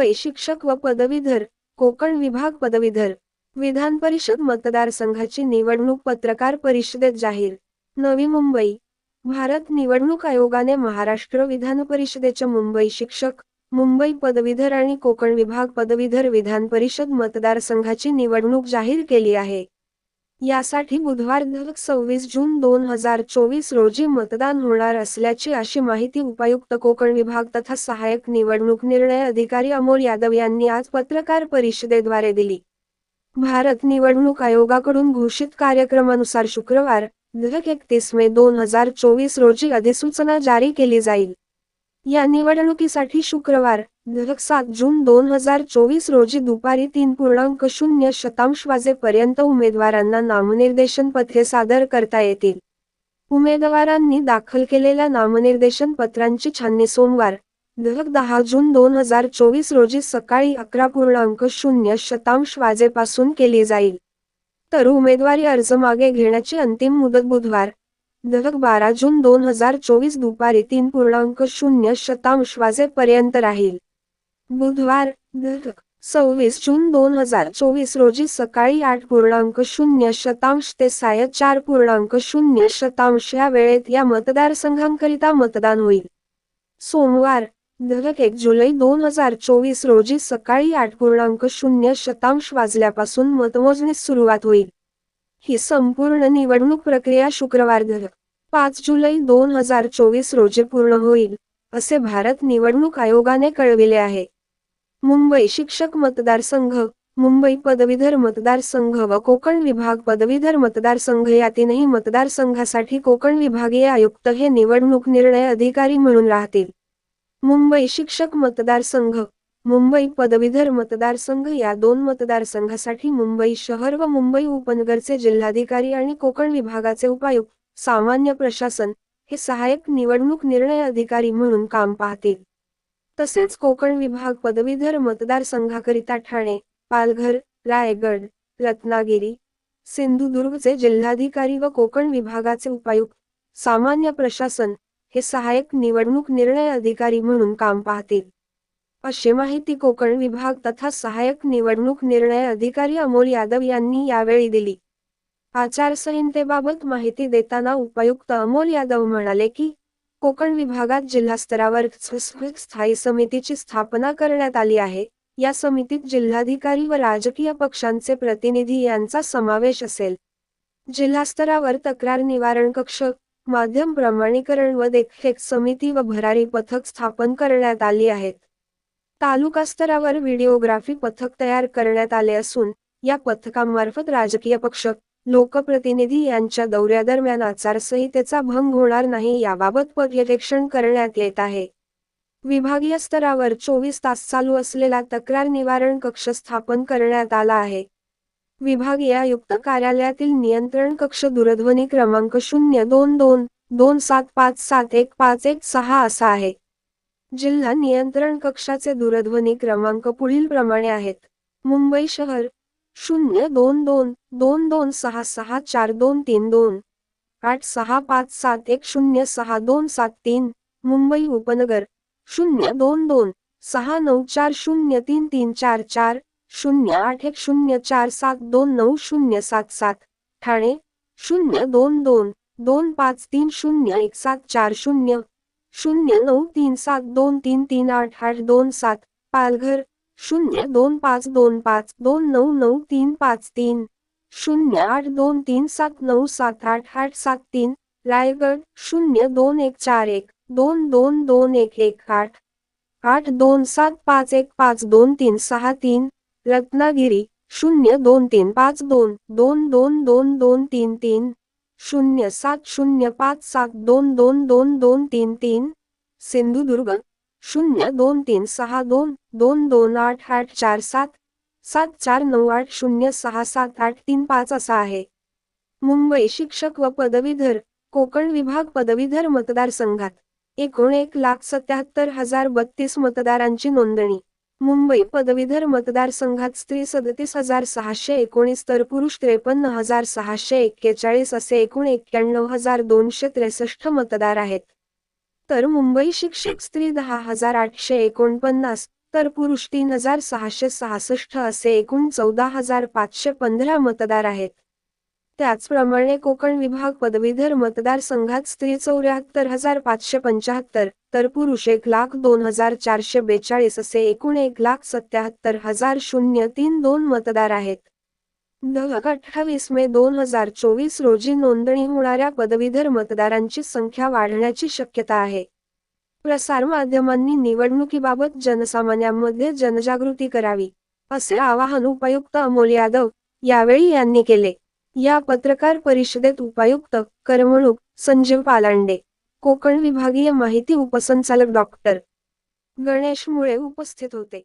मुंबई शिक्षक व पदवीधर कोकण विभाग पदवीधर. विधान परिषद मतदारसंघाची निवडणूक पत्रकार परिषदेत जाहीर. नवी मुंबई. भारत निवडणूक आयोगाने महाराष्ट्र विधान परिषदेच्या मुंबई शिक्षक मुंबई पदवीधर आणि कोकण विभाग पदवीधर विधान परिषद मतदारसंघाची निवडणूक जाहीर केली आहे. यासाठी बुधवार सव्वीस जून दोन हजार चोवीस रोजी मतदान होणार असल्याची अशी माहिती उपायुक्त कोकण विभाग तथा सहाय्यक निवडणूक निर्णय अधिकारी अमोल यादव यांनी आज पत्रकार परिषदेद्वारे दिली. भारत निवडणूक आयोगाकडून घोषित कार्यक्रमानुसार शुक्रवार एकतीस मे दोन हजार चोवीस रोजी अधिसूचना जारी केली जाईल. या निवडणुकीसाठी शुक्रवार सात जून दोन हजार चोवीस रोजी दुपारी तीन पूर्णांक शून्य शतांश वाजेपर्यंत उमेदवारांना नामनिर्देशन पत्रे सादर करता येतील. उमेदवारांनी दाखल केलेल्या नामनिर्देशन पत्रांची छाननी सोमवार दिनांक दहा जून दोन हजार चोवीस रोजी सकाळी अकरा पूर्णांक शून्य शतांश वाजेपासून केली जाईल. तर उमेदवारी अर्ज मागे घेण्याची अंतिम मुदत बुधवार दरक बारा जून दोन हजार चोवीस दुपारी तीन पूर्णांक शून्य शतांश वाजेपर्यंत राहील. बुधवार दरक सव्वीस जून दोन हजार चोवीस रोजी सकाळी आठ पूर्णांक शून्य शतांश ते साय चार पूर्णांक शून्य शतांश या वेळेत या मतदारसंघांकरिता मतदान होईल. सोमवार दरक एक जुलै दोन हजार चोवीस रोजी सकाळी आठ पूर्णांक शून्य शतांश वाजल्यापासून मतमोजणीस सुरुवात होईल. ही संपूर्ण निवडणूक प्रक्रिया शुक्रवार पाच जुलै दोन हजार चोवीस रोजी पूर्ण होईल असे भारत निवडणूक आयोगाने कळविले आहे. मुंबई शिक्षक मतदारसंघ मुंबई पदवीधर मतदारसंघ व कोकण विभाग पदवीधर मतदारसंघ या तीनही मतदारसंघासाठी कोकण विभागीय आयुक्त हे निवडणूक निर्णय अधिकारी म्हणून राहतील. मुंबई शिक्षक मतदारसंघ मुंबई पदवीधर मतदारसंघ या दोन मतदारसंघासाठी मुंबई शहर व मुंबई उपनगरचे जिल्हाधिकारी आणि कोकण विभागाचे उपायुक्त सामान्य प्रशासन हे सहाय्यक निवडणूक निर्णय अधिकारी म्हणून काम पाहतील. तसेच कोकण विभाग पदवीधर मतदारसंघाकरिता ठाणे पालघर रायगड रत्नागिरी सिंधुदुर्गचे जिल्हाधिकारी व कोकण विभागाचे उपायुक्त सामान्य प्रशासन हे सहाय्यक निवडणूक निर्णय अधिकारी म्हणून काम पाहतील. अशी माहिती कोकण विभाग तथा सहाय्यक निवडणूक निर्णय अधिकारी अमोल यादव यांनी यावेळी दिली. आचारसंहितेबाबत माहिती देताना उपायुक्त अमोल यादव म्हणाले की कोकण विभागात जिल्हास्तरावर स्थायी समितीची स्थापना करण्यात आली आहे. या समितीत जिल्हाधिकारी व राजकीय पक्षांचे प्रतिनिधी यांचा समावेश असेल. जिल्हास्तरावर तक्रार निवारण कक्ष माध्यम प्रमाणीकरण व देखरेख समिती व भरारी पथक स्थापन करण्यात आली आहेत. तालुका स्तरावर व्हिडिओग्राफी पथक तयार करण्यात आले असून या पथकामार्फत राजकीय पक्ष लोकप्रतिनिधी यांच्या दौऱ्यादरम्यान आचारसंहितेचा भंग होणार नाही याबाबत पर्यवेक्षण करण्यात येत आहे. विभागीय स्तरावर चोवीस तास चालू असलेला तक्रार निवारण कक्ष स्थापन करण्यात आला आहे. विभागीय आयुक्त कार्यालयातील नियंत्रण कक्ष दूरध्वनी क्रमांक शून्य दोन दोन दोन सात पाच सात एक पाच एक सहा असा आहे. जिल्हा नियंत्रण कक्षाचे दूरध्वनी क्रमांक पुढील प्रमाणे आहेत. मुंबई शहर शून्य दोन दोन दोन दोन सहा सहा चार दोन तीन दोन आठ सहा पाच सात एक शून्य सहा दोन सात तीन मुंबई उपनगर शून्य दोन दोन सहा नऊ चार शून्य तीन तीन चार चार शून्य आठ एक शून्य चार सात दोन नऊ शून्य सात सात ठाणे शून्य दोन दोन दोन पाच तीन शून्य एक सात चार शून्य शून्य नऊ तीन सात दोन तीन तीन आठ आठ दोन सात. पालघर शून्य दोन पाच दोन पाच दोन नऊ नऊ तीन पाच तीन. शून्य आठ दोन तीन सात नऊ सात आठ आठ सात तीन. रायगड शून्य दोन एक चार एक दोन दोन दोन एक एक आठ. आठ दोन सात पाच एक पाच दोन तीन सहा तीन. रत्नागिरी शून्य दोन तीन पाच दोन दोन दोन दोन दोन तीन तीन. शून्य सात शून्य पाच सात दोन दोन दोन दोन तीन तीन सिंधुदुर्ग शून्य दोन तीन सहा दोन दोन दोन आठ आठ चार सात सात चार नऊ आठ शून्य सहा सात आठ तीन पाच असा आहे. मुंबई शिक्षक व पदवीधर कोकण विभाग पदवीधर मतदारसंघात एकूण एक लाख सत्याहत्तर हजार बत्तीस मतदारांची नोंदणी. मुंबई पदवीधर मतदारसंघात स्त्री सदतीस हजार सहाशे एकोणीस तर पुरुष त्रेपन्न हजार सहाशे एक्केचाळीस असे एकूण एक्क्याण्णव हजार दोनशे त्रेसष्ट मतदार आहेत. तर मुंबई शिक्षक स्त्री दहा हजार आठशे एकोणपन्नास तर पुरुष तीन हजार सहाशे सहासष्ट असे एकूण चौदा हजार पाचशे पंधरा मतदार आहेत. त्याचप्रमाणे कोकण विभाग पदवीधर मतदारसंघात स्त्री चौऱ्याहत्तर हजार पाचशे पंचाहत्तर तर पुरुष एक लाख दोन हजार चारशे बेचाळीस असे एकूण एक लाख सत्याहत्तर हजार शून्य तीन दोन मतदार आहेत. अठ्ठावीस मे दोन हजार चोवीस रोजी नोंदणी होणाऱ्या पदवीधर मतदारांची संख्या वाढण्याची शक्यता आहे. प्रसारमाध्यमांनी निवडणुकीबाबत जनसामान्यांमध्ये जनजागृती करावी असे आवाहन उपायुक्त अमोल यादव यावेळी यांनी केले. या पत्रकार परिषदेत उपायुक्त करमणूक संजीव पालांडे कोकण विभागीय माहिती उपसंचालक डॉक्टर गणेश मुळे उपस्थित होते.